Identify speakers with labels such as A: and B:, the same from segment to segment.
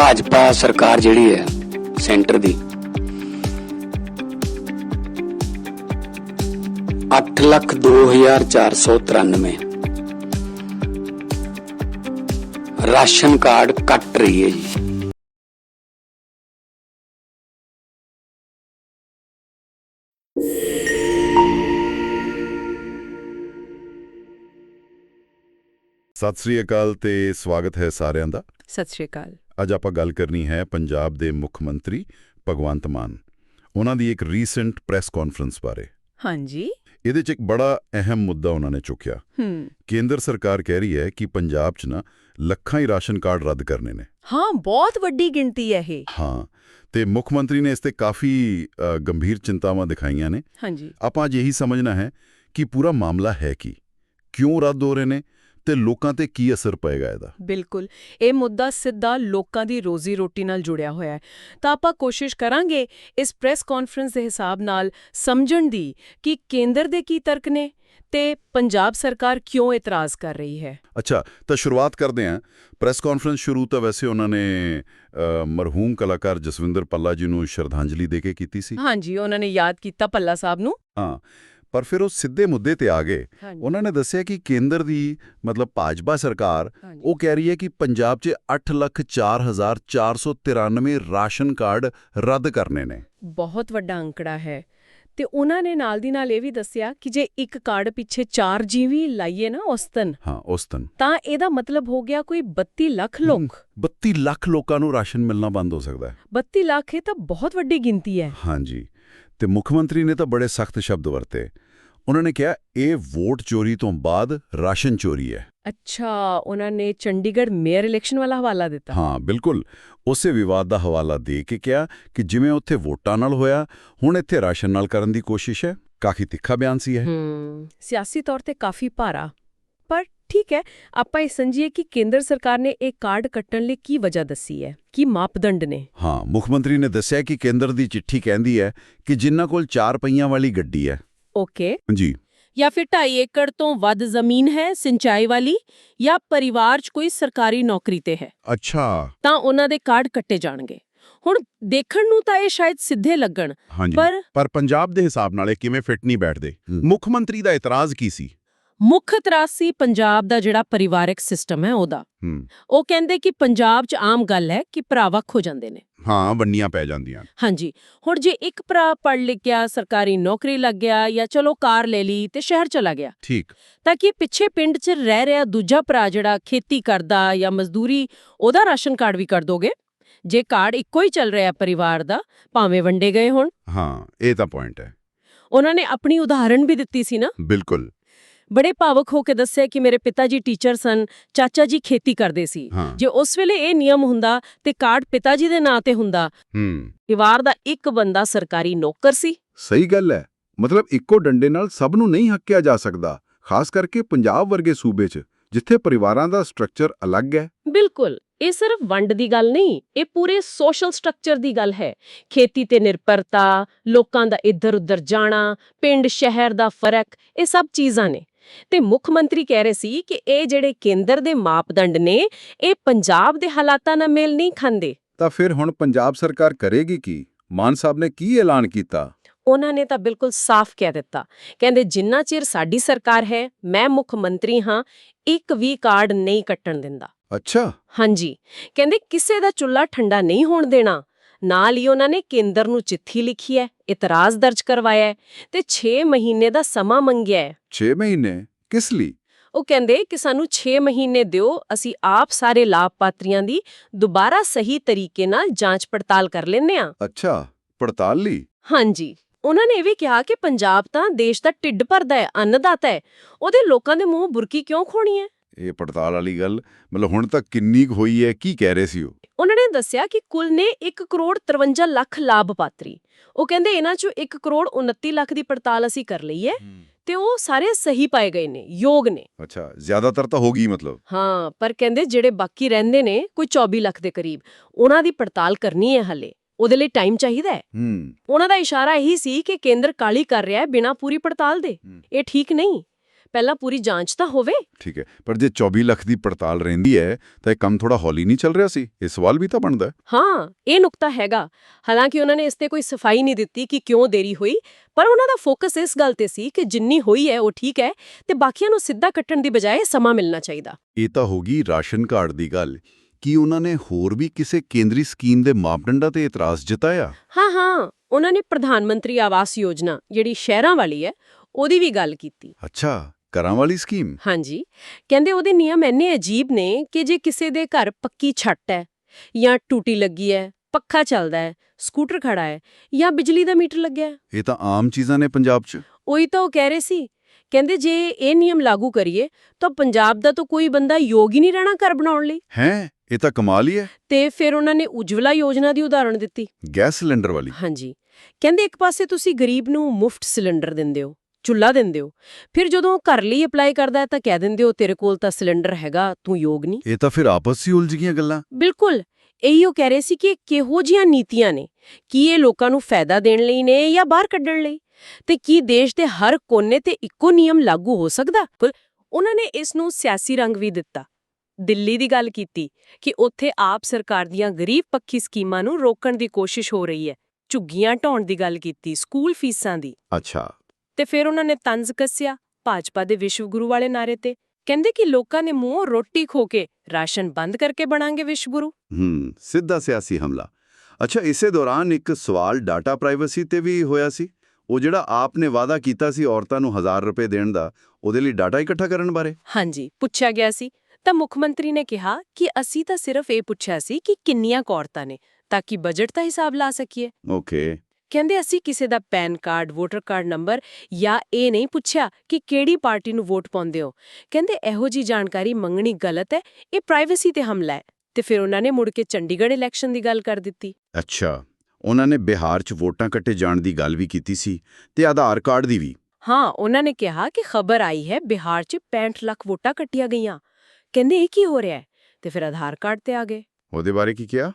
A: ਭਾਜਪਾ ਸਰਕਾਰ ਜਿਹੜੀ ਹੈ ਸੈਂਟਰ ਦੀ। 8 ਲੱਖ 2493 ਰਾਸ਼ਨ ਕਾਰਡ ਕੱਟ ਰਹੀ ਹੈ ਜੀ।
B: ਸਤਿ ਸ੍ਰੀ ਅਕਾਲ ਤੇ ਸਵਾਗਤ ਹੈ ਸਾਰਿਆਂ ਦਾ।
C: ਸਤਿ ਸ਼੍ਰੀ ਅਕਾਲ।
B: ਅੱਜ ਆਪਾਂ ਗੱਲ ਕਰਨੀ ਹੈ ਪੰਜਾਬ ਦੇ ਮੁੱਖ ਮੰਤਰੀ ਭਗਵੰਤ ਮਾਨ। ਉਹਨਾਂ ਦੀ ਇੱਕ ਰੀਸੈਂਟ ਪ੍ਰੈਸ ਕਾਨਫਰੰਸ ਬਾਰੇ।
C: ਹਾਂਜੀ।
B: ਇਹਦੇ 'ਚ ਇੱਕ ਬੜਾ ਅਹਿਮ ਮੁੱਦਾ ਉਹਨਾਂ ਨੇ ਚੁੱਕਿਆ।
C: ਹੂੰ।
B: ਕੇਂਦਰ ਸਰਕਾਰ ਕਹਿ ਰਹੀ ਹੈ ਕਿ ਪੰਜਾਬ 'ਚ ਨਾ ਲੱਖਾਂ ਹੀ ਰਾਸ਼ਨ ਕਾਰਡ ਰੱਦ ਕਰਨੇ ਨੇ।
C: ਹਾਂ ਬਹੁਤ ਵੱਡੀ ਗਿਣਤੀ ਹੈ ਇਹ।
B: ਹਾਂ ਤੇ ਮੁੱਖ ਮੰਤਰੀ ਨੇ ਇਸ ਤੇ ਕਾਫੀ ਗੰਭੀਰ ਚਿੰਤਾਵਾਂ ਦਿਖਾਈਆਂ ਨੇ।
C: ਹਾਂਜੀ।
B: ਆਪਾਂ ਅੱਜ ਇਹੀ ਸਮਝਣਾ ਹੈ ਕਿ ਪੂਰਾ ਮਾਮਲਾ ਹੈ ਕੀ? ਕਿਉਂ ਰੱਦ ਹੋ ਰਹੇ ਨੇ? ਤੇ ਲੋਕਾਂ ਤੇ ਕੀ ਅਸਰ ਪਏਗਾ ਇਹਦਾ?
C: ਬਿਲਕੁਲ। ਇਹ ਮੁੱਦਾ ਸਿੱਧਾ ਲੋਕਾਂ ਦੀ ਰੋਜ਼ੀ ਰੋਟੀ ਨਾਲ ਜੁੜਿਆ ਹੋਇਆ ਹੈ। ਤਾਂ ਆਪਾਂ ਕੋਸ਼ਿਸ਼ ਕਰਾਂਗੇ ਇਸ ਪ੍ਰੈਸ ਕਾਨਫਰੰਸ ਦੇ ਹਿਸਾਬ ਨਾਲ ਸਮਝਣ ਦੀ ਕਿ ਕੇਂਦਰ ਦੇ ਕੀ ਤਰਕ ਨੇ ਤੇ ਪੰਜਾਬ ਸਰਕਾਰ ਕਿਉਂ ਇਤਰਾਜ਼ ਕਰ ਰਹੀ ਹੈ।
B: ਅੱਛਾ ਤਾਂ ਸ਼ੁਰੂਆਤ ਕਰਦੇ ਹਾਂ। ਪ੍ਰੈਸ ਕਾਨਫਰੰਸ ਸ਼ੁਰੂ ਤਾਂ ਵੈਸੇ ਉਹਨਾਂ ਨੇ ਮਰਹੂਮ ਕਲਾਕਾਰ ਜਸਵਿੰਦਰ ਪੱਲਾ ਜੀ ਨੂੰ ਸ਼ਰਧਾਂਜਲੀ ਦੇ ਕੇ ਕੀਤੀ ਸੀ।
C: ਹਾਂਜੀ ਉਹਨਾਂ ਨੇ ਯਾਦ ਕੀਤਾ ਪੱਲਾ ਸਾਹਿਬ ਨੂੰ।
B: ਹਾਂ। ਪਰ ਫਿਰ ਉਹ ਸਿੱਧੇ ਮੁੱਦੇ ਤੇ ਆ ਗਏ। ਉਹਨਾਂ ਨੇ ਦੱਸਿਆ ਕਿ ਕੇਂਦਰ ਦੀ ਮਤਲਬ ਭਾਜਪਾ ਸਰਕਾਰ। ਉਹ ਕਹਿ ਰਹੀ ਹੈ ਕਿ ਪੰਜਾਬ 'ਚ 804493 ਰਾਸ਼ਨ ਕਾਰਡ ਰੱਦ ਕਰਨੇ ਨੇ।
C: ਬਹੁਤ ਵੱਡਾ ਅੰਕੜਾ ਹੈ। ਤੇ ਉਹਨਾਂ ਨੇ ਨਾਲ ਦੀ ਨਾਲ ਇਹ ਵੀ ਦੱਸਿਆ ਕਿ ਜੇ ਇੱਕ ਕਾਰਡ ਪਿੱਛੇ 4 ਜੀਵੀ ਲਾਈਏ ਨਾ ਔਸਤਨ
B: ਹਾਂ ਉਸ ਦਿਨ
C: ਤਾਂ ਇਹਦਾ ਮਤਲਬ ਹੋ ਗਿਆ ਕੋਈ 32 ਲੱਖ ਲੋਕ।
B: 32 ਲੱਖ ਲੋਕਾਂ ਨੂੰ ਰਾਸ਼ਨ ਮਿਲਣਾ ਬੰਦ ਹੋ ਸਕਦਾ ਹੈ।
C: 32 ਲੱਖ ਇਹ ਤਾਂ ਬਹੁਤ ਵੱਡੀ ਗਿਣਤੀ ਹੈ।
B: ਹਾਂਜੀ। ਤੇ ਮੁੱਖ ਮੰਤਰੀ ਨੇ ਤਾਂ ਬੜੇ ਸਖਤ ਸ਼ਬਦ ਵਰਤੇ। ਉਹਨਾਂ ਨੇ ਕਿਹਾ ਇਹ ਵੋਟ ਚੋਰੀ ਤੋਂ ਬਾਅਦ ਰਾਸ਼ਨ ਚੋਰੀ ਹੈ।
C: ਅੱਛਾ ਉਹਨਾਂ ਨੇ ਚੰਡੀਗੜ੍ਹ ਮੇਅਰ ਇਲੈਕਸ਼ਨ ਵਾਲਾ ਹਵਾਲਾ ਦਿੱਤਾ।
B: ਹਾਂ ਬਿਲਕੁਲ। ਉਸੇ ਵਿਵਾਦ ਦਾ ਹਵਾਲਾ ਦੇ ਕੇ ਕਿਹਾ ਕਿ ਜਿਵੇਂ ਉੱਥੇ ਵੋਟਾਂ ਨਾਲ ਹੋਇਆ ਹੁਣ ਇੱਥੇ ਰਾਸ਼ਨ ਨਾਲ ਕਰਨ ਦੀ ਕੋਸ਼ਿਸ਼ ਹੈ। ਕਾਫੀ ਤਿੱਖਾ ਬਿਆਨ ਸੀ ਹੈ
C: ਹੂੰ ਸਿਆਸੀ ਤੌਰ ਤੇ ਕਾਫੀ ਭਾਰਾ। ਠੀਕ ਹੈ ਆਪਾਂ ਇਹ ਸਮਝੀਏ ਕਿ ਕੇਂਦਰ ਸਰਕਾਰ ਨੇ ਇਹ ਕਾਰਡ ਕੱਟਣ ਲਈ ਕੀ ਵਜ੍ਹਾ ਦੱਸੀ ਹੈ ਕੀ ਮਾਪਦੰਡ ਨੇ?
B: ਹਾਂ ਮੁੱਖ ਮੰਤਰੀ ਨੇ ਦੱਸਿਆ ਕਿ ਕੇਂਦਰ ਦੀ ਚਿੱਠੀ ਕਹਿੰਦੀ ਹੈ ਕਿ ਜਿਨ੍ਹਾਂ ਕੋਲ ਚਾਰ ਪਹੀਆਂ ਵਾਲੀ ਗੱਡੀ ਹੈ।
C: ਓਕੇ।
B: ਜੀ
D: ਜਾਂ ਫਿਰ 2.5 ਏਕੜ ਤੋਂ ਵੱਧ ਜ਼ਮੀਨ ਹੈ ਸਿੰਚਾਈ ਵਾਲੀ ਜਾਂ ਪਰਿਵਾਰ 'ਚ ਕੋਈ ਸਰਕਾਰੀ ਨੌਕਰੀ ਤੇ ਹੈ।
B: ਅੱਛਾ।
D: ਤਾਂ ਉਹਨਾਂ ਦੇ ਕਾਰਡ ਕੱਟੇ ਜਾਣਗੇ। ਹੁਣ ਦੇਖਣ ਨੂੰ ਤਾਂ ਇਹ ਸ਼ਾਇਦ ਸਿੱਧੇ ਲੱਗਣ ਪਰ
E: ਪਰ ਪੰਜਾਬ ਦੇ ਹਿਸਾਬ ਨਾਲ ਇਹ ਕਿਵੇਂ ਫਿੱਟ ਨਹੀਂ ਬੈਠਦੇ। ਮੁੱਖ ਮੰਤਰੀ ਦਾ ਇਤਰਾਜ਼ ਕੀ ਸੀ?
D: ਮੁੱਖ ਤਰਾਸੀ ਪੰਜਾਬ ਦਾ ਜਿਹੜਾ ਪਰਿਵਾਰਕ ਸਿਸਟਮ ਹੈ ਉਹਦਾ। ਉਹ ਕਹਿੰਦੇ ਕਿ ਪੰਜਾਬ 'ਚ ਆਮ ਗੱਲ ਹੈ ਕਿ ਭਰਾ ਵੱਖ ਹੋ ਜਾਂਦੇ ਨੇ।
E: ਹਾਂ ਵੰਨੀਆਂ ਪੈ ਜਾਂਦੀਆਂ।
D: ਹਾਂਜੀ। ਹੁਣ ਜੇ ਇੱਕ ਭਰਾ ਪੜ੍ਹ ਲਿਖ ਗਿਆ ਸਰਕਾਰੀ ਨੌਕਰੀ ਲੱਗ ਗਿਆ ਜਾਂ ਚਲੋ ਕਾਰ ਲੈ ਲਈ ਤੇ ਸ਼ਹਿਰ ਚਲਾ ਗਿਆ
E: ਠੀਕ।
D: ਤਾਂ ਕਿ ਪਿੱਛੇ ਪਿੰਡ 'ਚ ਰਹਿ ਰਿਹਾ ਦੂਜਾ ਭਰਾ ਜਿਹੜਾ ਖੇਤੀ ਕਰਦਾ ਜਾਂ ਮਜ਼ਦੂਰੀ ਉਹਦਾ ਰਾਸ਼ਨ ਕਾਰਡ ਵੀ ਕਰ ਦੋਗੇ? ਜੇ ਕਾਰਡ ਇੱਕੋ ਹੀ ਚੱਲ ਰਿਹਾ ਪਰਿਵਾਰ ਦਾ ਭਾਵੇਂ ਵੰਡੇ ਗਏ ਹੋਣ।
E: ਹਾਂ ਇਹ ਤਾਂ ਪੁਆਇੰਟ ਹੈ।
D: ਉਹਨਾਂ ਨੇ ਆਪਣੀ ਉਦਾਹਰਣ ਵੀ ਦਿੱਤੀ ਸੀ ਨਾ।
E: ਬਿਲਕੁਲ।
D: ਬੜੇ ਭਾਵਕ ਹੋ ਕੇ ਦੱਸਿਆ ਕਿ ਮੇਰੇ ਪਿਤਾ ਜੀ ਟੀਚਰ ਸਨ ਚਾਚਾ ਜੀ ਖੇਤੀ ਕਰਦੇ ਸੀ। ਜੇ ਉਸ ਵੇਲੇ ਇਹ ਨਿਯਮ ਹੁੰਦਾ ਤੇ ਕਾਰਡ ਪਿਤਾ ਜੀ ਦੇ ਨਾਂ ਤੇ ਹੁੰਦਾ
E: ਹੂੰ।
D: ਪਰਿਵਾਰ ਦਾ ਇੱਕ ਬੰਦਾ ਸਰਕਾਰੀ ਨੌਕਰ ਸੀ।
E: ਸਹੀ ਗੱਲ ਹੈ। ਮਤਲਬ ਇੱਕੋ ਡੰਡੇ ਨਾਲ ਸਭ ਨੂੰ ਨਹੀਂ ਹੱਕਿਆ ਜਾ ਸਕਦਾ ਖਾਸ ਕਰਕੇ ਪੰਜਾਬ ਵਰਗੇ ਸੂਬੇ 'ਚ ਜਿੱਥੇ ਪਰਿਵਾਰਾਂ ਦਾ ਸਟਰਕਚਰ ਅਲੱਗ ਹੈ।
D: ਬਿਲਕੁਲ। ਇਹ ਸਿਰਫ ਵੰਡ ਦੀ ਗੱਲ ਨਹੀਂ ਇਹ ਪੂਰੇ ਸੋਸ਼ਲ ਸਟਰਕਚਰ ਦੀ ਗੱਲ ਹੈ। ਖੇਤੀ ਤੇ ਨਿਰਭਰਤਾ ਲੋਕਾਂ ਦਾ ਇੱਧਰ ਉੱਧਰ ਜਾਣਾ ਪਿੰਡ ਸ਼ਹਿਰ ਦਾ ਫ਼ਰਕ ਇਹ ਸਭ ਚੀਜ਼ਾਂ ਨੇ। ਤੇ ਮੁੱਖ ਮੰਤਰੀ ਕਹਿ ਰਹੇ ਸੀ ਕਿ ਇਹ ਜਿਹੜੇ ਕੇਂਦਰ ਦੇ ਮਾਪਦੰਡ ਨੇ ਇਹ ਪੰਜਾਬ ਦੇ ਹਾਲਾਤਾਂ ਨਾਲ ਮੇਲ ਨਹੀਂ ਖਾਂਦੇ।
E: ਤਾਂ ਫਿਰ ਹੁਣ ਪੰਜਾਬ ਸਰਕਾਰ ਕਰੇਗੀ ਕੀ? ਮਾਨ ਸਾਹਿਬ ਨੇ ਕੀ ਐਲਾਨ ਕੀਤਾ?
D: ਉਹਨਾਂ ਨੇ ਤਾਂ ਬਿਲਕੁਲ ਸਾਫ਼ ਕਹਿ ਦਿੱਤਾ। ਕਹਿੰਦੇ ਜਿੰਨਾ ਚਿਰ ਸਾਡੀ ਸਰਕਾਰ ਹੈ ਮੈਂ ਮੁੱਖ ਮੰਤਰੀ ਹਾਂ ਇੱਕ ਵੀ ਕਾਰਡ ਨਹੀਂ ਕੱਟਣ ਦਿੰਦਾ।
E: ਅੱਛਾ।
D: ਹਾਂਜੀ। ਕਹਿੰਦੇ ਕਿਸੇ ਦਾ ਚੁੱਲ੍ਹਾ ਠੰਡਾ ਨਹੀਂ ਹੋਣ ਦੇਣਾ। ਨਾਲ ਹੀ ਉਹਨਾਂ ਨੇ ਕੇਂਦਰ ਨੂੰ ਚਿੱਠੀ ਲਿਖੀ ਹੈ ਇਤਰਾਜ਼ ਦਰਜ ਕਰਵਾਇਆ ਹੈ ਤੇ 6 ਮਹੀਨੇ ਦਾ ਸਮਾਂ ਮੰਗਿਆ ਹੈ।
E: 6 ਮਹੀਨੇ? ਕਿਸ ਲਈ?
D: ਉਹ ਕਹਿੰਦੇ ਕਿ ਸਾਨੂੰ 6 ਮਹੀਨੇ ਦਿਓ ਅਸੀਂ ਆਪ ਸਾਰੇ ਲਾਭਪਾਤਰੀਆਂ ਦੀ ਦੁਬਾਰਾ ਸਹੀ ਤਰੀਕੇ ਨਾਲ ਜਾਂਚ ਪੜਤਾਲ ਕਰ ਲੈਂਦੇ ਹਾਂ।
E: ਅੱਛਾ ਪੜਤਾਲ ਲਈ?
D: ਹਾਂਜੀ। ਉਹਨਾਂ ਨੇ ਇਹ ਵੀ ਕਿਹਾ ਕਿ ਪੰਜਾਬ ਤਾਂ ਦੇਸ਼ ਦਾ ਢਿੱਡ ਭਰਦਾ ਹੈ ਅੰਨਦਾਤਾ ਹੈ। ਉਹਦੇ ਲੋਕਾਂ ਦੇ ਮੂੰਹ ਬੁਰਕੀ ਕਿਉਂ ਖੋਣੀ ਹੈ?
E: ਇਹ ਪੜਤਾਲ ਵਾਲੀ ਗੱਲ ਮਤਲਬ ਹੁਣ ਤੱਕ ਕਿੰਨੀ ਕੁ ਹੋਈ ਹੈ ਕੀ ਕਹਿ ਰਹੇ ਸੀ ਉਹ?
D: ਉਹਨਾਂ ਨੇ ਦੱਸਿਆ ਕਿ ਕੁੱਲ ਨੇ 1 ਕਰੋੜ 53 ਲੱਖ ਲਾਭਪਾਤਰੀ ਉਹ ਕਹਿੰਦੇ ਇਹਨਾਂ ਚੋਂ 1 ਕਰੋੜ 29 ਲੱਖ ਦੀ ਪੜਤਾਲ ਅਸੀਂ ਕਰ ਲਈ ਹੈ ਤੇ ਉਹ ਸਾਰੇ ਸਹੀ ਪਾਏ ਗਏ ਨੇ ਯੋਗ ਨੇ।
E: ਅੱਛਾ ਜ਼ਿਆਦਾਤਰ ਤਾਂ ਹੋ ਗਈ ਮਤਲਬ?
D: ਹਾਂ ਪਰ ਕਹਿੰਦੇ ਜਿਹੜੇ ਬਾਕੀ ਰਹਿੰਦੇ ਨੇ ਕੋਈ 24 ਲੱਖ ਦੇ ਕਰੀਬ ਉਹਨਾਂ ਦੀ ਪੜਤਾਲ ਕਰਨੀ ਹੈ ਹਲੇ ਉਹਦੇ ਲਈ ਟਾਈਮ ਚਾਹੀਦਾ ਹੈ।
E: ਹੂੰ।
D: ਉਹਨਾਂ ਦਾ ਇਸ਼ਾਰਾ ਇਹੀ ਸੀ ਕਿ ਕੇਂਦਰ ਕਾਲੀ ਕਰ ਰਿਹਾ ਹੈ ਬਿਨਾਂ ਪੂਰੀ ਪੜਤਾਲ ਦੇ। ਇਹ ਠੀਕ ਨਹੀਂ। ਪਹਿਲਾਂ ਪੂਰੀ ਜਾਂਚ ਤਾਂ ਹੋਵੇ।
E: ਠੀਕ ਹੈ ਪਰ ਜੇ 24 ਲੱਖ ਦੀ ਪੜਤਾਲ ਰਹਿੰਦੀ ਹੈ ਤਾਂ ਇਹ ਕੰਮ ਥੋੜਾ ਹੌਲੀ ਨਹੀਂ ਚੱਲ ਰਿਹਾ ਸੀ। ਇਹ ਸਵਾਲ ਵੀ ਤਾਂ ਬਣਦਾ ਹੈ।
D: ਇਹ ਨੁਕਤਾ ਹੈਗਾ। ਹਾਲਾਂਕਿ ਉਹਨਾਂ ਨੇ ਇਸ ਤੇ ਕੋਈ ਸਫ਼ਾਈ ਨਹੀਂ ਦਿੱਤੀ ਕਿ ਕਿਉਂ ਦੇਰੀ ਹੋਈ ਪਰ ਉਹਨਾਂ ਦਾ ਫੋਕਸ ਇਸ ਗੱਲ ਤੇ ਸੀ ਕਿ ਜਿੰਨੀ ਹੋਈ ਹੈ ਉਹ ਠੀਕ ਹੈ ਤੇ ਬਾਕੀਆਂ ਨੂੰ ਸਿੱਧਾ ਕੱਟਣ ਦੀ ਬਜਾਏ ਸਮਾਂ ਮਿਲਣਾ ਚਾਹੀਦਾ।
B: ਇਹ ਤਾਂ ਹੋ ਗਈ ਰਾਸ਼ਨ ਕਾਰਡ ਦੀ ਗੱਲ। ਕੀ ਉਹਨਾਂ ਨੇ ਹੋਰ ਵੀ ਕਿਸੇ ਕੇਂਦਰੀ ਸਕੀਮ ਦੇ ਮਾਪਦੰਡਾਂ ਤੇ ਇਤਰਾਜ਼ ਜਤਾਇਆ?
D: ਹਾਂ ਹਾਂ ਉਹਨਾਂ ਨੇ ਪ੍ਰਧਾਨ ਮੰਤਰੀ ਆਵਾਸ ਯੋਜਨਾ ਜਿਹੜੀ ਸ਼ਹਿਰਾਂ ਵਾਲੀ ਹੈ ਉਹਦੀ ਵੀ ਗੱਲ ਕੀਤੀ।
B: ਅੱਛਾ। ਘਰਾਂ ਵਾਲੀ ਸਕੀਮ
D: ਹਾਂਜੀ। ਕਹਿੰਦੇ ਉਹਦੇ ਨਿਯਮ ਇੰਨੇ ਅਜੀਬ ਨੇ ਕਿ ਜੇ ਕਿਸੇ ਦੇ ਘਰ ਪੱਕੀ ਛੱਤ ਹੈ ਜਾਂ ਟੂਟੀ ਲੱਗੀ ਹੈ ਪੱਖਾ ਚੱਲਦਾ ਹੈ ਸਕੂਟਰ ਖੜਾ ਹੈ ਜਾਂ ਬਿਜਲੀ ਦਾ ਮੀਟਰ ਲੱਗਿਆ ਹੈ।
B: ਇਹ ਤਾਂ ਆਮ ਚੀਜ਼ਾਂ ਨੇ ਪੰਜਾਬ 'ਚ।
D: ਉਹੀ ਤਾਂ ਉਹ ਕਹਿ ਰਹੇ ਸੀ। ਕਹਿੰਦੇ ਜੇ ਇਹ ਨਿਯਮ ਲਾਗੂ ਕਰੀਏ ਤਾਂ ਪੰਜਾਬ ਦਾ ਤਾਂ ਕੋਈ ਬੰਦਾ ਯੋਗ ਹੀ ਨਹੀਂ ਰਹਿਣਾ ਘਰ ਬਣਾਉਣ ਲਈ।
B: ਹੈ? ਇਹ ਤਾਂ ਕਮਾਲ ਹੀ ਹੈ।
D: ਤੇ ਫਿਰ ਉਹਨਾਂ ਨੇ ਉਜਵਲਾ ਯੋਜਨਾ ਦੀ ਉਦਾਹਰਣ ਦਿੱਤੀ।
B: ਗੈਸ ਸਿਲੰਡਰ ਵਾਲੀ।
D: ਹਾਂਜੀ। ਕਹਿੰਦੇ ਇੱਕ ਪਾਸੇ ਤੁਸੀਂ ਗਰੀਬ ਨੂੰ ਮੁਫਤ ਸਿਲੰਡਰ ਦਿੰਦੇ ਹੋ ਚੁੱਲ੍ਹਾ ਦਿੰਦੇ ਹੋ। ਫਿਰ ਜਦੋਂ ਘਰ ਲਈ ਅਪਲਾਈ ਕਰਦਾ ਹੈ ਤਾਂ ਕਹਿ ਦਿੰਦੇ ਹੋ ਤੇਰੇ ਕੋਲ ਤਾਂ ਸਿਲੰਡਰ ਹੈਗਾ ਤੂੰ ਯੋਗ ਨਹੀਂ।
B: ਇਹ ਤਾਂ ਫਿਰ ਆਪਸ ਹੀ ਉਲਝ ਗਈਆਂ ਗੱਲਾਂ।
D: ਬਿਲਕੁਲ। ਇਹੀ ਉਹ ਕਹਿ ਰਹੇ ਸੀ ਕਿ ਕਿਹੋ ਜੀਆਂ ਨੀਤੀਆਂ ਨੇ? ਕੀ ਇਹ ਲੋਕਾਂ ਨੂੰ ਫਾਇਦਾ ਦੇਣ ਲਈ ਨੇ ਜਾਂ ਬਾਹਰ ਕੱਢਣ ਲਈ? ਤੇ ਕੀ ਦੇਸ਼ ਦੇ ਹਰ ਕੋਨੇ ਤੇ ਇੱਕੋ ਨਿਯਮ ਲਾਗੂ ਹੋ ਸਕਦਾ? ਉਹਨਾਂ ਨੇ ਇਸ ਨੂੰ ਸਿਆਸੀ ਰੰਗ ਵੀ ਦਿੱਤਾ। ਦਿੱਲੀ ਦੀ ਗੱਲ ਕੀਤੀ ਕਿ ਉੱਥੇ ਆਪ ਸਰਕਾਰ ਦੀਆਂ ਗਰੀਬ ਪੱਖੀ ਸਕੀਮਾਂ ਨੂੰ ਰੋਕਣ ਦੀ ਕੋਸ਼ਿਸ਼ ਹੋ ਰਹੀ ਹੈ। ਝੁੱਗੀਆਂ ਢਾਉਣ ਦੀ ਗੱਲ ਕੀਤੀ ਸਕੂਲ ਫੀਸਾਂ ਦੀ।
B: ਅੱਛਾ।
D: ਤੇ ਫਿਰ ਉਹਨਾਂ ਨੇ ਤੰਜ਼ ਕੱਸਿਆ ਭਾਜਪਾ ਦੇ ਵਿਸ਼ਵ ਗੁਰੂ ਵਾਲੇ ਨਾਰੇ ਤੇ। ਕਹਿੰਦੇ ਕਿ ਲੋਕਾਂ ਨੇ ਮੂੰਹੋਂ ਰੋਟੀ ਖੋ ਕੇ ਰਾਸ਼ਨ ਬੰਦ ਕਰਕੇ ਬਣਾਂਗੇ ਵਿਸ਼ਵ ਗੁਰੂ।
F: ਹੂੰ ਸਿੱਧਾ ਸਿਆਸੀ ਹਮਲਾ। ਅੱਛਾ ਇਸੇ ਦੌਰਾਨ ਇੱਕ ਸਵਾਲ ਡਾਟਾ ਪ੍ਰਾਈਵੇਸੀ ਤੇ ਵੀ ਹੋਇਆ ਸੀ। ਉਹ ਜਿਹੜਾ ਆਪ ਨੇ ਵਾਅਦਾ ਕੀਤਾ ਸੀ ਔਰਤਾਂ ਨੂੰ 1000 ਰੁਪਏ ਦੇਣ ਦਾ ਉਹਦੇ ਲਈ ਡਾਟਾ ਇਕੱਠਾ ਕਰਨ ਬਾਰੇ?
D: ਹਾਂਜੀ ਪੁੱਛਿਆ ਗਿਆ ਸੀ। ਤਾਂ ਮੁੱਖ ਮੰਤਰੀ ਨੇ ਕਿਹਾ ਕਿ ਅਸੀਂ ਤਾਂ ਸਿਰਫ ਇਹ ਪੁੱਛਿਆ ਸੀ ਕਿ ਕਿੰਨੀਆਂ ਔਰਤਾਂ ਨੇ ਤਾਂ ਕਿ ਬਜਟ ਦਾ ਹਿਸਾਬ ਲਾ ਸਕੀਏ।
F: ਓਕੇ।
D: ਕਹਿੰਦੇ ਅਸੀਂ ਕਿਸੇ ਦਾ pan card voter card number ਜਾਂ ਇਹ ਨਹੀਂ ਪੁੱਛਿਆ ਕਿ ਕਿਹੜੀ ਪਾਰਟੀ ਨੂੰ ਵੋਟ ਪਾਉਂਦੇ ਹੋ। ਕਹਿੰਦੇ ਇਹੋ ਜੀ ਜਾਣਕਾਰੀ ਮੰਗਣੀ ਗਲਤ ਹੈ ਇਹ ਪ੍ਰਾਈਵੇਸੀ ਤੇ ਹਮਲਾ ਹੈ। ਤੇ ਫਿਰ ਉਹਨਾਂ ਨੇ ਮੁੜ ਕੇ ਚੰਡੀਗੜ੍ਹ ਇਲੈਕਸ਼ਨ ਦੀ ਗੱਲ ਕਰ ਦਿੱਤੀ।
F: ਅੱਛਾ ਉਹਨਾਂ ਨੇ ਬਿਹਾਰ 'ਚ ਵੋਟਾਂ ਕੱਟੇ ਜਾਣ ਦੀ ਗੱਲ ਵੀ ਕੀਤੀ ਸੀ ਤੇ ਆਧਾਰ ਕਾਰਡ ਦੀ ਵੀ।
D: ਹਾਂ ਉਹਨਾਂ ਨੇ ਕਿਹਾ ਕਿ ਖਬਰ ਆਈ ਹੈ ਬਿਹਾਰ 'ਚ 65 ਲੱਖ ਵੋਟਾਂ ਕੱਟੀਆਂ ਗਈਆਂ। ਕਹਿੰਦੇ ਇਹ ਕੀ ਹੋ ਰਿਹਾ ਤੇ ਫਿਰ ਆਧਾਰ ਕਾਰਡ ਤੇ ਆ ਗਏ।
F: ਉਹਦੇ ਬਾਰੇ ਕੀ ਕਿਹਾ?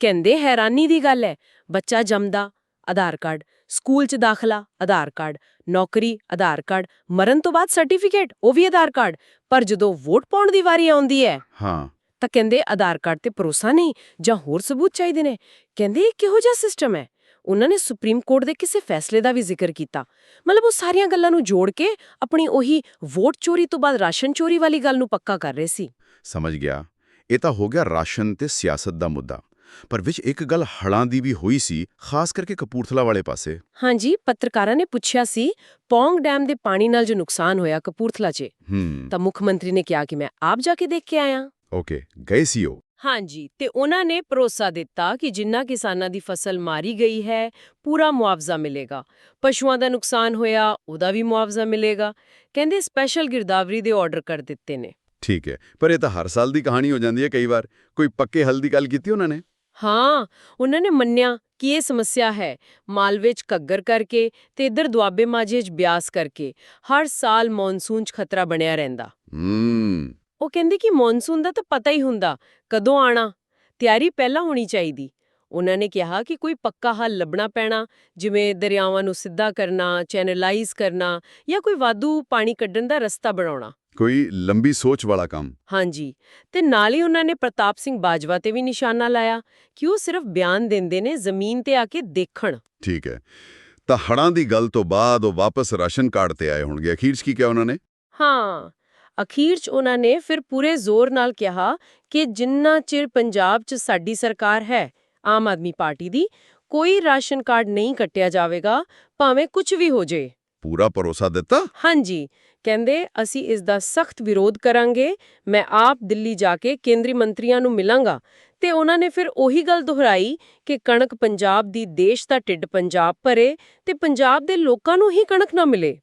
D: ਕਹਿੰਦੇ ਹੈਰਾਨੀ ਦੀ ਗੱਲ ਹੈ ਬੱਚਾ ਜੰਮਦਾ ਆਧਾਰ ਕਾਰਡ ਸਕੂਲ 'ਚ ਦਾਖਲਾ ਆਧਾਰ ਕਾਰਡ ਨੌਕਰੀ ਆਧਾਰ ਕਾਰਡ ਮਰਨ ਤੋਂ ਬਾਅਦ ਸਰਟੀਫਿਕੇਟ ਉਹ ਵੀ ਆਧਾਰ ਕਾਰਡ ਪਰ ਜਦੋਂ ਵੋਟ ਪਾਉਣ ਦੀ ਵਾਰੀ ਆਉਂਦੀ ਹੈ
F: ਹਾਂ।
D: ਤਾਂ ਕਹਿੰਦੇ ਆਧਾਰ ਕਾਰਡ ਤੇ ਭਰੋਸਾ ਨਹੀਂ ਜਾਂ ਹੋਰ ਸਬੂਤ ਚਾਹੀਦੇ ਨੇ। ਕਹਿੰਦੇ ਇਹ ਕਿਹੋ ਜਿਹਾ ਸਿਸਟਮ ਹੈ? ਉਹਨਾਂ ਨੇ ਸੁਪਰੀਮ ਕੋਰਟ ਦੇ ਕਿਸੇ ਫੈਸਲੇ ਦਾ ਵੀ ਜ਼ਿਕਰ ਕੀਤਾ। ਮਤਲਬ ਉਹ ਸਾਰੀਆਂ ਗੱਲਾਂ ਨੂੰ ਜੋੜ ਕੇ ਆਪਣੀ ਉਹੀ ਵੋਟ ਚੋਰੀ ਤੋਂ ਬਾਅਦ ਰਾਸ਼ਨ ਚੋਰੀ ਵਾਲੀ ਗੱਲ ਨੂੰ ਪੱਕਾ ਕਰ ਰਹੇ ਸੀ।
F: ਸਮਝ ਗਿਆ। ਇਹ ਤਾਂ ਹੋ ਗਿਆ ਰਾਸ਼ਨ ਤੇ ਸਿਆਸਤ ਦਾ ਮੁੱਦਾ। ਪਰ ਵਿੱਚ ਇੱਕ ਗੱਲ ਹੜਾਂ ਦੀ ਵੀ ਹੋਈ ਸੀ ਖਾਸ ਕਰਕੇ ਕਪੂਰਥਲਾ ਵਾਲੇ ਪਾਸੇ।
D: ਹਾਂਜੀ ਪੱਤਰਕਾਰਾਂ ਨੇ ਪੁੱਛਿਆ ਸੀ ਪੌਂਗ ਡੈਮ ਦੇ ਪਾਣੀ ਨਾਲ ਜੋ ਨੁਕਸਾਨ ਹੋਇਆ ਕਪੂਰਥਲਾ 'ਚ। ਤਾਂ ਮੁੱਖ ਮੰਤਰੀ ਨੇ ਕਿਹਾ ਕਿ ਮੈਂ ਆਪ ਜਾ ਕੇ ਦੇਖ ਕੇ ਆਇਆ।
F: ਓਕੇ ਗਏ ਸੀ ਉਹ?
D: ਹਾਂਜੀ ਤੇ ਉਹਨਾਂ ਨੇ ਭਰੋਸਾ ਦਿੱਤਾ ਕਿ ਜਿੰਨਾ ਕਿਸਾਨਾਂ ਦੀ ਫਸਲ ਮਾਰੀ ਗਈ ਹੈ ਪੂਰਾ ਮੁਆਵਜ਼ਾ ਮਿਲੇਗਾ। ਪਸ਼ੂਆਂ ਦਾ ਨੁਕਸਾਨ ਹੋਇਆ ਉਹਦਾ ਵੀ ਮੁਆਵਜ਼ਾ ਮਿਲੇਗਾ। ਕਹਿੰਦੇ ਸਪੈਸ਼ਲ ਗਿਰਦਾਵਰੀ ਦੇ ਆਰਡਰ ਕਰ ਦਿੱਤੇ ਨੇ।
F: ਠੀਕ ਹੈ ਪਰ ਇਹ ਤਾਂ ਹਰ ਸਾਲ ਦੀ ਕਹਾਣੀ ਹੋ ਜਾਂਦੀ ਹੈ ਕਈ ਵਾਰ। ਕੋਈ ਪੱਕੇ ਹੱਲ ਦੀ ਗੱਲ ਕੀਤੀ ਉਹਨਾਂ ਨੇ?
D: ਹਾਂ ਉਹਨਾਂ ਨੇ ਮੰਨਿਆ ਕਿ ਇਹ ਸਮੱਸਿਆ ਹੈ ਮਾਲਵੇ 'ਚ ਘੱਗਰ ਕਰਕੇ ਤੇ ਇਧਰ ਦੁਆਬੇ ਮਾਝੇ 'ਚ ਬਿਆਸ ਕਰਕੇ ਹਰ ਸਾਲ ਮੌਨਸੂਨ 'ਚ ਖਤਰਾ ਬਣਿਆ ਰਹਿੰਦਾ।
F: ਹੂੰ।
D: ਉਹ ਕਹਿੰਦੇ ਕਿ ਮੌਨਸੂਨ ਦਾ ਤਾਂ ਪਤਾ ਹੀ ਹੁੰਦਾ ਕਦੋਂ ਆਣਾ ਤਿਆਰੀ ਪਹਿਲਾਂ ਹੋਣੀ ਚਾਹੀਦੀ। ਉਹਨਾਂ ਨੇ ਕਿਹਾ ਕਿ ਕੋਈ ਪੱਕਾ ਹੱਲ ਲੱਭਣਾ ਪੈਣਾ ਜਿਵੇਂ ਦਰਿਆਵਾਂ ਨੂੰ ਸਿੱਧਾ ਕਰਨਾ ਚੈਨਲਾਈਜ਼ ਕਰਨਾ ਜਾਂ ਕੋਈ ਵਾਧੂ ਪਾਣੀ ਕੱਢਣ ਦਾ ਰਸਤਾ ਬਣਾਉਣਾ।
F: ਕੋਈ ਲੰਬੀ ਸੋਚ ਵਾਲਾ ਕੰਮ।
D: ਹਾਂਜੀ ਤੇ ਨਾਲ ਹੀ ਉਹਨਾਂ ਨੇ ਪ੍ਰਤਾਪ ਸਿੰਘ ਬਾਜਵਾ ਤੇ ਵੀ ਨਿਸ਼ਾਨਾ ਲਾਇਆ ਕਿ ਉਹ ਸਿਰਫ ਬਿਆਨ ਦਿੰਦੇ ਨੇ ਜ਼ਮੀਨ ਤੇ ਆ ਕੇ ਦੇਖਣ।
F: ਠੀਕ ਹੈ। ਤਾਂ ਹੜਾਂ ਦੀ ਗੱਲ ਤੋਂ ਬਾਅਦ ਉਹ ਵਾਪਸ ਰਾਸ਼ਨ ਕਾਰਡ ਤੇ ਆਏ ਹੋਣਗੇ। ਅਖੀਰ 'ਚ ਕੀ ਕਿਹਾ ਉਹਨਾਂ ਨੇ?
D: ਹਾਂ ਅਖੀਰ 'ਚ ਉਹਨਾਂ ਨੇ ਫਿਰ ਪੂਰੇ ਜ਼ੋਰ ਨਾਲ ਕਿਹਾ ਕਿ ਜਿੰਨਾ ਚਿਰ ਪੰਜਾਬ 'ਚ ਸਾਡੀ ਸਰਕਾਰ ਹੈ ਆਮ ਆਦਮੀ ਪਾਰਟੀ ਦੀ ਕੋਈ ਰਾਸ਼ਨ ਕਾਰਡ ਨਹੀਂ ਕੱਟਿਆ ਜਾਵੇਗਾ ਭਾਵੇਂ ਕੁਝ ਵੀ ਹੋ ਜੇ।
F: ਪੂਰਾ ਭਰੋਸਾ ਦਿੱਤਾ?
D: ਹਾਂਜੀ। ਕਹਿੰਦੇ ਅਸੀਂ ਇਸ ਦਾ ਸਖਤ ਵਿਰੋਧ ਕਰਾਂਗੇ ਮੈਂ ਆਪ ਦਿੱਲੀ ਜਾ ਕੇ ਕੇਂਦਰੀ ਮੰਤਰੀਆਂ ਨੂੰ ਮਿਲਾਂਗਾ। ਤੇ ਉਹਨਾਂ ਨੇ ਫਿਰ ਉਹੀ ਗੱਲ ਦੁਹਰਾਈ ਕਿ ਕਣਕ ਪੰਜਾਬ ਦੀ ਦੇਸ਼ ਦਾ ਢਿੱਡ ਪੰਜਾਬ ਭਰੇ ਤੇ ਪੰਜਾਬ ਦੇ ਲੋਕਾਂ ਨੂੰ ਹੀ ਕਣਕ ਨਾ ਮਿਲੇ।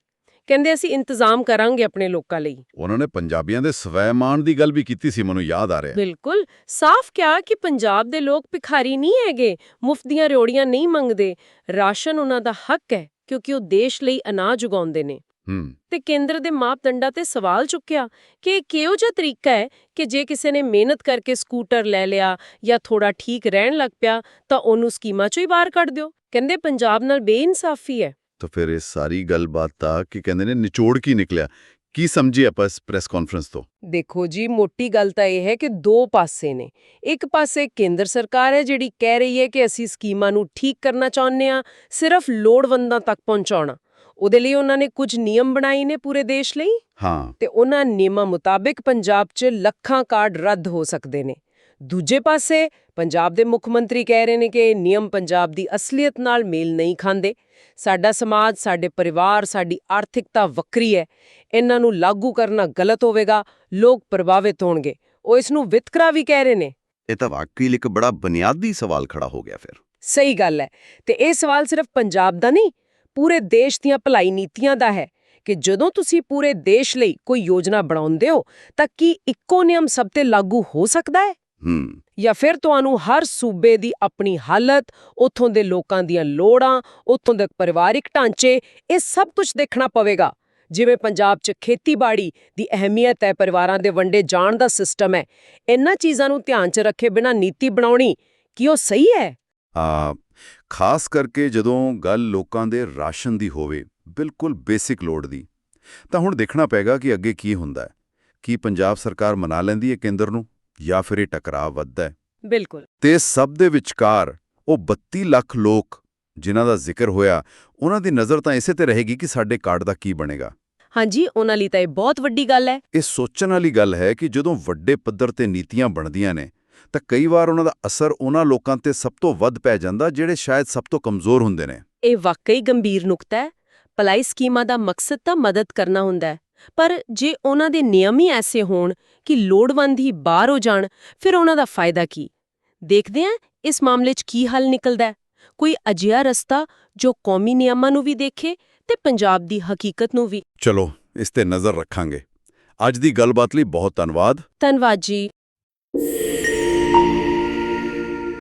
D: ਕਹਿੰਦੇ ਅਸੀਂ ਇੰਤਜ਼ਾਮ ਕਰਾਂਗੇ ਆਪਣੇ ਲੋਕਾਂ ਲਈ।
F: ਉਹਨਾਂ ਨੇ ਪੰਜਾਬੀਆਂ ਦੇ ਸਵੈਮਾਨ ਦੀ ਗੱਲ ਵੀ ਕੀਤੀ ਸੀ ਮੈਨੂੰ ਯਾਦ ਆ ਰਿਹਾ।
D: ਬਿਲਕੁਲ। ਸਾਫ਼ ਕਿਹਾ ਕਿ ਪੰਜਾਬ ਦੇ ਲੋਕ ਭਿਖਾਰੀ ਨਹੀਂ ਹੈਗੇ ਮੁਫਤ ਦੀਆਂ ਰੋੜੀਆਂ ਨਹੀਂ ਮੰਗਦੇ। ਰਾਸ਼ਨ ਉਹਨਾਂ ਦਾ ਹੱਕ ਹੈ ਕਿਉਂਕਿ ਉਹ ਦੇਸ਼ ਲਈ ਅਨਾਜ ਉਗਾਉਂਦੇ ਨੇ।
F: ਹੂੰ।
D: ਤੇ ਕੇਂਦਰ ਦੇ ਮਾਪਦੰਡਾਂ ਤੇ ਸਵਾਲ ਚੁੱਕਿਆ ਕਿ ਕਿਹੋ ਜਿਹਾ ਤਰੀਕਾ ਹੈ ਕਿ ਜੇ ਕਿਸੇ ਨੇ ਮਿਹਨਤ ਕਰਕੇ ਸਕੂਟਰ ਲੈ ਲਿਆ ਜਾਂ ਥੋੜਾ ਠੀਕ ਰਹਿਣ ਲੱਗ ਪਿਆ ਤਾਂ ਉਹਨੂੰ ਸਕੀਮਾਂ ਚੋਂ ਹੀ ਬਾਹਰ ਕੱਢ ਦਿਓ। ਕਹਿੰਦੇ ਪੰਜਾਬ ਨਾਲ ਬੇਇਨਸਾਫੀ ਹੈ।
F: ਤਾਂ ਫਿਰ ਇਹ ਸਾਰੀ ਗੱਲਬਾਤ ਤਾਂ ਕਿ ਕਹਿੰਦੇ ਨੇ ਨਿਚੋੜ ਕੀ ਨਿਕਲਿਆ।
B: ਕੀ ਸਮਝੀ ਆਪਾਂ ਇਸ ਪ੍ਰੈਸ ਕਾਨਫਰੰਸ ਤੋਂ?
D: ਦੇਖੋ ਜੀ ਮੋਟੀ ਗੱਲ ਤਾਂ ਇਹ ਹੈ ਕਿ ਦੋ ਪਾਸੇ ਨੇ। ਇੱਕ ਪਾਸੇ ਕੇਂਦਰ ਸਰਕਾਰ ਹੈ ਜਿਹੜੀ ਕਹਿ ਰਹੀ ਹੈ ਕਿ ਅਸੀਂ ਸਕੀਮਾਂ ਨੂੰ ਠੀਕ ਕਰਨਾ ਚਾਹੁੰਦੇ ਆ ਸਿਰਫ ਲੋੜਵੰਦਾਂ ਤੱਕ ਪਹੁੰਚਾਉਣਾ। ਉਹਦੇ ਲਈ ਉਹਨਾਂ ਨੇ ਕੁਝ ਨਿਯਮ ਬਣਾਏ ਨੇ ਪੂਰੇ ਦੇਸ਼ ਲਈ।
B: ਹਾਂ।
D: ਤੇ ਉਹਨਾਂ ਨਿਯਮਾਂ ਮੁਤਾਬਿਕ ਪੰਜਾਬ 'ਚ ਲੱਖਾਂ ਕਾਰਡ ਰੱਦ ਹੋ ਸਕਦੇ ਨੇ। ਦੂਜੇ ਪਾਸੇ ਪੰਜਾਬ ਦੇ ਮੁੱਖ ਮੰਤਰੀ ਕਹਿ ਰਹੇ ਨੇ ਕਿ ਨਿਯਮ ਪੰਜਾਬ ਦੀ ਅਸਲੀਅਤ ਨਾਲ ਮੇਲ ਨਹੀਂ ਖਾਂਦੇ। ਸਾਡਾ ਸਮਾਜ ਸਾਡੇ ਪਰਿਵਾਰ ਸਾਡੀ ਆਰਥਿਕਤਾ ਵੱਖਰੀ ਹੈ। ਇਹਨਾਂ ਨੂੰ ਲਾਗੂ ਕਰਨਾ ਗਲਤ ਹੋਵੇਗਾ ਲੋਕ ਪ੍ਰਭਾਵਿਤ ਹੋਣਗੇ। ਉਹ ਇਸ ਨੂੰ ਵਿਤਕਰਾ ਵੀ ਕਹਿ ਰਹੇ ਨੇ।
B: ਇਹ ਤਾਂ ਵਾਕਈ ਇੱਕ ਬੜਾ ਬੁਨਿਆਦੀ ਸਵਾਲ ਖੜਾ ਹੋ ਗਿਆ ਫਿਰ।
D: ਸਹੀ ਗੱਲ ਹੈ। ਤੇ ਇਹ ਸਵਾਲ ਸਿਰਫ ਪੰਜਾਬ ਦਾ ਨਹੀਂ ਪੂਰੇ ਦੇਸ਼ ਦੀਆਂ ਭਲਾਈ ਨੀਤੀਆਂ ਦਾ ਹੈ ਕਿ ਜਦੋਂ ਤੁਸੀਂ ਪੂਰੇ ਦੇਸ਼ ਲਈ ਕੋਈ ਯੋਜਨਾ ਬਣਾਉਂਦੇ ਹੋ ਤਾਂ ਕੀ ਇੱਕੋ ਨਿਯਮ ਸਭ ਤੇ ਲਾਗੂ ਹੋ ਸਕਦਾ ਹੈ?
B: ਹੂੰ।
D: ਜਾਂ ਫਿਰ ਤੁਹਾਨੂੰ ਹਰ ਸੂਬੇ ਦੀ ਆਪਣੀ ਹਾਲਤ ਉੱਥੋਂ ਦੇ ਲੋਕਾਂ ਦੀਆਂ ਲੋੜਾਂ ਉੱਥੋਂ ਦੇ ਪਰਿਵਾਰਿਕ ਢਾਂਚੇ ਇਹ ਸਭ ਕੁਝ ਦੇਖਣਾ ਪਵੇਗਾ। ਜਿਵੇਂ ਪੰਜਾਬ 'ਚ ਖੇਤੀਬਾੜੀ ਦੀ ਅਹਿਮੀਅਤ ਹੈ ਪਰਿਵਾਰਾਂ ਦੇ ਵੰਡੇ ਜਾਣ ਦਾ ਸਿਸਟਮ ਹੈ। ਇਹਨਾਂ ਚੀਜ਼ਾਂ ਨੂੰ ਧਿਆਨ 'ਚ ਰੱਖੇ ਬਿਨਾਂ ਨੀਤੀ ਬਣਾਉਣੀ ਕੀ ਉਹ ਸਹੀ ਹੈ?
B: ਆ ਖਾਸ ਕਰਕੇ ਜਦੋਂ ਗੱਲ ਲੋਕਾਂ ਦੇ ਰਾਸ਼ਨ ਦੀ ਹੋਵੇ ਬਿਲਕੁਲ ਬੇਸਿਕ ਲੋੜ ਦੀ ਤਾਂ ਹੁਣ ਦੇਖਣਾ ਪੈਗਾ ਕਿ ਅੱਗੇ ਕੀ ਹੁੰਦਾ ਹੈ। ਕੀ ਪੰਜਾਬ ਸਰਕਾਰ ਮਨਾ ਲੈਂਦੀ ਹੈ ਕੇਂਦਰ ਨੂੰ? ਜਾਂ ਫਿਰ ਇਹ ਟਕਰਾਅ ਵੱਧਦਾ ਹੈ।
D: ਬਿਲਕੁਲ।
B: ਤੇ ਸਭ ਦੇ ਵਿਚਕਾਰ ਉਹ 32 ਲੱਖ ਲੋਕ ਜਿਨ੍ਹਾਂ ਦਾ ਜ਼ਿਕਰ ਹੋਇਆ ਉਹਨਾਂ ਦੀ ਨਜ਼ਰ ਤਾਂ ਇਸੇ ਤੇ ਰਹੇਗੀ ਕਿ ਸਾਡੇ ਕਾਰਡ ਦਾ ਕੀ ਬਣੇਗਾ।
D: ਹਾਂਜੀ ਉਹਨਾਂ ਲਈ ਤਾਂ ਇਹ ਬਹੁਤ ਵੱਡੀ ਗੱਲ ਹੈ।
B: ਇਹ ਸੋਚਣ ਵਾਲੀ ਗੱਲ ਹੈ ਕਿ ਜਦੋਂ ਵੱਡੇ ਪੱਧਰ ਤੇ ਨੀਤੀਆਂ ਬਣਦੀਆਂ ਨੇ ਤਾਂ ਕਈ ਵਾਰ ਉਹਨਾਂ ਦਾ ਅਸਰ ਉਹਨਾਂ ਲੋਕਾਂ ਤੇ ਸਭ ਤੋਂ ਵੱਧ ਪੈ ਜਾਂਦਾ ਜਿਹੜੇ ਸ਼ਾਇਦ ਸਭ ਤੋਂ ਕਮਜ਼ੋਰ ਹੁੰਦੇ ਨੇ।
D: ਇਹ ਵਾਕਈ ਗੰਭੀਰ ਨੁਕਤਾ ਹੈ। ਭਲਾਈ ਸਕੀਮਾਂ ਦਾ ਮਕਸਦ ਤਾਂ ਮਦਦ ਕਰਨਾ ਹੁੰਦਾ ਹੈ। ਪਰ ਜੇ ਉਹਨਾਂ ਦੇ ਨਿਯਮ ਹੀ ਐਸੇ ਹੋਣ ਕਿ ਲੋੜਵੰਦ ਹੀ ਬਾਹਰ ਹੋ ਜਾਣ ਫਿਰ ਉਹਨਾਂ ਦਾ ਫਾਇਦਾ ਕੀ? ਦੇਖਦੇ ਹਾਂ ਇਸ ਮਾਮਲੇ 'ਚ ਕੀ ਹੱਲ ਨਿਕਲਦਾ ਹੈ। ਕੋਈ ਅਜਿਹਾ ਰਸਤਾ ਜੋ ਕੌਮੀ ਨਿਯਮਾਂ ਨੂੰ ਵੀ ਦੇਖੇ ਤੇ ਪੰਜਾਬ ਦੀ ਹਕੀਕਤ ਨੂੰ ਵੀ।
B: ਚਲੋ ਇਸ ਤੇ ਨਜ਼ਰ ਰੱਖਾਂਗੇ। ਅੱਜ ਦੀ ਗੱਲਬਾਤ ਲਈ ਬਹੁਤ ਧੰਨਵਾਦ।
D: ਧੰਨਵਾਦ ਜੀ।